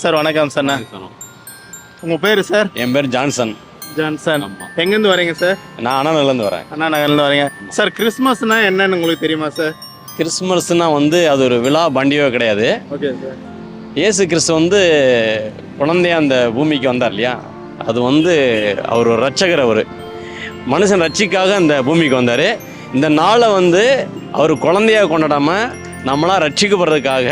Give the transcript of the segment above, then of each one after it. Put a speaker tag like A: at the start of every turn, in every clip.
A: Sir வணக்கம் sir. உங்கள் பேர் சார்?
B: என் பேர் ஜான்சன்.
A: ஜான்சன். எங்கேருந்து வரீங்க சார்?
B: நான் அண்ணாநகர்லேருந்து வரேன்.
A: அண்ணா நகர்லேருந்து வரீங்க. சார் கிறிஸ்மஸ்னா என்னன்னு உங்களுக்கு தெரியுமா சார்?
B: கிறிஸ்மஸ்னா வந்து அது ஒரு விழா பண்டிகை கிடையாது.
A: Okay sir.
B: இயேசு கிறிஸ்து வந்து குழந்தையா அந்த பூமிக்கு வந்தார் இல்லையா? அது வந்து அவர் ஒரு ரட்சகர் அவர். மனுஷன் ரட்சிக்காக அந்த பூமிக்கு வந்தார். இந்த நாளை வந்து அவர் குழந்தையா கொண்டாடாமல் நம்மளாம் ரட்சிக்கப்படுறதுக்காக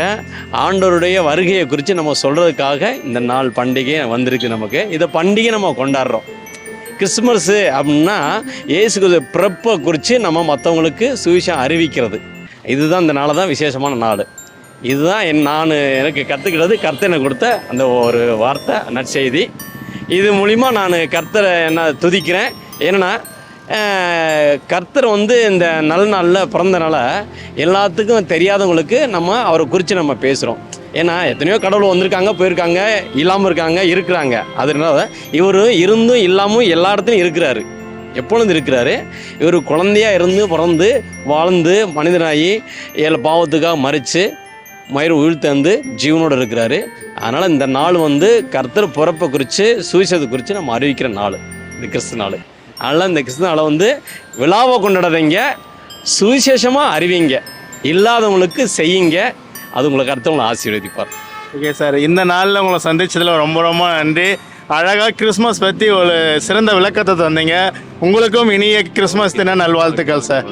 B: ஆண்டவருடைய வருகையை குறித்து நம்ம சொல்கிறதுக்காக இந்த நாள் பண்டிகை வந்திருக்கு நமக்கு. இதை பண்டிகை நம்ம கொண்டாடுறோம். கிறிஸ்மஸ்ஸு அப்படின்னா இயேசு பிறப்பை குறித்து நம்ம மற்றவங்களுக்கு சுவிசேஷம் அறிவிக்கிறது. இதுதான் இந்த நாள் தான் விசேஷமான நாள். இதுதான் என் நான் எனக்கு கற்றுக்கிட்டது கர்த்தனை கொடுத்த அந்த ஒரு வார்த்தை நற்செய்தி. இது மூலிமா நான் கர்த்தரை என்ன துதிக்கிறேன். ஏன்னா கர்த்தர் வந்து இந்த நல்ல நாளில் பிறந்தனால எல்லாத்துக்கும் தெரியாதவங்களுக்கு நம்ம அவரை குறித்து நம்ம பேசுகிறோம் ஏன்னா எத்தனையோ கடவுள் வந்திருக்காங்க போயிருக்காங்க இல்லாமல் இருக்காங்க இருக்கிறாங்க. அதனால இவர் இருந்தும் இல்லாமல் எல்லா இடத்துலையும் இருக்கிறாரு. எப்பொழுது இருக்கிறாரு. இவர் குழந்தையா இருந்து பிறந்து வாழ்ந்து மனிதனாகி ஏழு பாவத்துக்காக மறித்து மயிர் உயிர்த்தந்து ஜீவனோடு இருக்கிறாரு. அதனால் இந்த நாள் வந்து கர்த்தர் பிறப்பை குறித்து சுவிசேஷத்தை குறித்து நம்ம அறிவிக்கிற நாள். இந்த கிறிஸ்து நாள். அதனால் இந்த கிறிஸ்து நாளை வந்து விழாவை கொண்டாடாதீங்க சுவிசேஷமாக அறிவிங்க. இல்லாதவங்களுக்கு செய்யுங்க. அது உங்களுக்கு அடுத்தவங்களை ஆசீர்வதிப்பார்.
A: ஓகே சார் இந்த நாளில் உங்களை சந்திச்சதில் ரொம்ப ரொம்ப நன்றி. அழகாக கிறிஸ்மஸ் பற்றி ஒரு சிறந்த விளக்கத்தை தந்தீங்க. உங்களுக்கும் இனிய கிறிஸ்மஸ் தின நல்வாழ்த்துக்கள் சார்